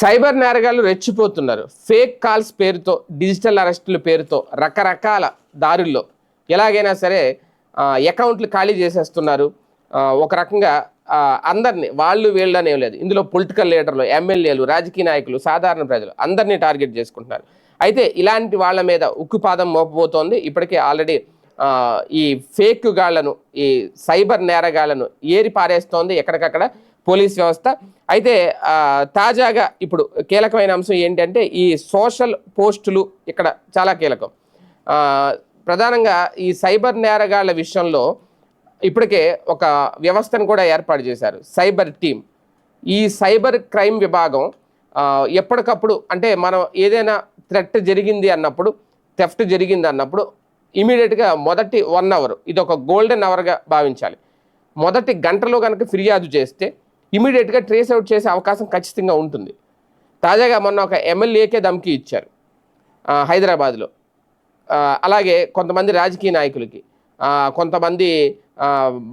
Cyber నేరగాళ్ళు రెచ్చిపోతున్నారు. Fake calls పేరుతో డిజిటల్ అరెస్టుల పేరుతో రకరకాల దారుల్లో. ఎలాగైనా సరే అకౌంట్లు ఖాళీ చేసేస్తున్నారు. ఒక రకంగా అందరినీ వాళ్ళు వీళ్ళనే లేదు. ఇందులో పొలిటికల్ లీడర్లు ఎమ్మెల్యేలు రాజకీయ నాయకులు సాధారణ ప్రజలు అందరినీ టార్గెట్ చేసుకుంటున్నారు. అయితే ఇలాంటి వాళ్ళ మీద ఉక్కుపాదం మోపబోతోంది. ఇప్పటికే ఆల్రెడీ ఈ ఫేక్ గాళ్ళను ఈ సైబర్ నేరగాళ్ళను ఏరి పారేస్తోంది ఎక్కడికక్కడ. పోలీస్ వ్యవస్థ. అయితే తాజాగా ఇప్పుడు కీలకమైన అంశం ఏంటంటే ఈ సోషల్ పోస్టులు ఇక్కడ చాలా కీలకం. ప్రధానంగా ఈ సైబర్ నేరగాళ్ళ విషయంలో ఇప్పటికే ఒక వ్యవస్థను కూడా ఏర్పాటు చేశారు సైబర్ టీమ్. ఈ సైబర్ క్రైమ్ విభాగం ఎప్పటికప్పుడు అంటే మనం ఏదైనా థ్రెట్ జరిగింది అన్నప్పుడు థెఫ్ట్ జరిగింది అన్నప్పుడు ఇమీడియట్గా మొదటి వన్ అవర్ ఇది ఒక గోల్డెన్ అవర్గా భావించాలి. మొదటి గంటలో కనుక ఫిర్యాదు చేస్తే ఇమీడియట్గా ట్రేస్ అవుట్ చేసే అవకాశం ఖచ్చితంగా ఉంటుంది. తాజాగా మొన్న ఒక ఎమ్మెల్యేకే ధమ్కి ఇచ్చారు హైదరాబాద్లో. అలాగే కొంతమంది రాజకీయ నాయకులకి కొంతమంది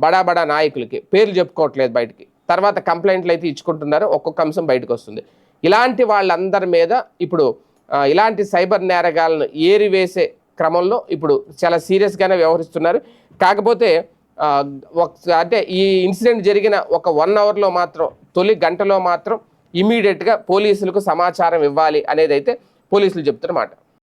బడా బడా నాయకులకి పేర్లు చెప్పుకోవట్లేదు బయటికి. తర్వాత కంప్లైంట్లు అయితే ఇచ్చుకుంటున్నారు ఒక్కొక్క అంశం బయటకు వస్తుంది ఇలాంటి వాళ్ళందరి మీద ఇప్పుడు ఇలాంటి సైబర్ నేరగాలను ఏరివేసే క్రమంలో ఇప్పుడు చాలా సీరియస్గానే వ్యవహరిస్తున్నారు. కాకపోతే అంటే ఈ ఇన్సిడెంట్ జరిగిన ఒక వన్ అవర్లో మాత్రం తొలి గంటలో మాత్రం ఇమీడియట్గా పోలీసులకు సమాచారం ఇవ్వాలి అనేది అయితే పోలీసులు చెప్తున్నమాట.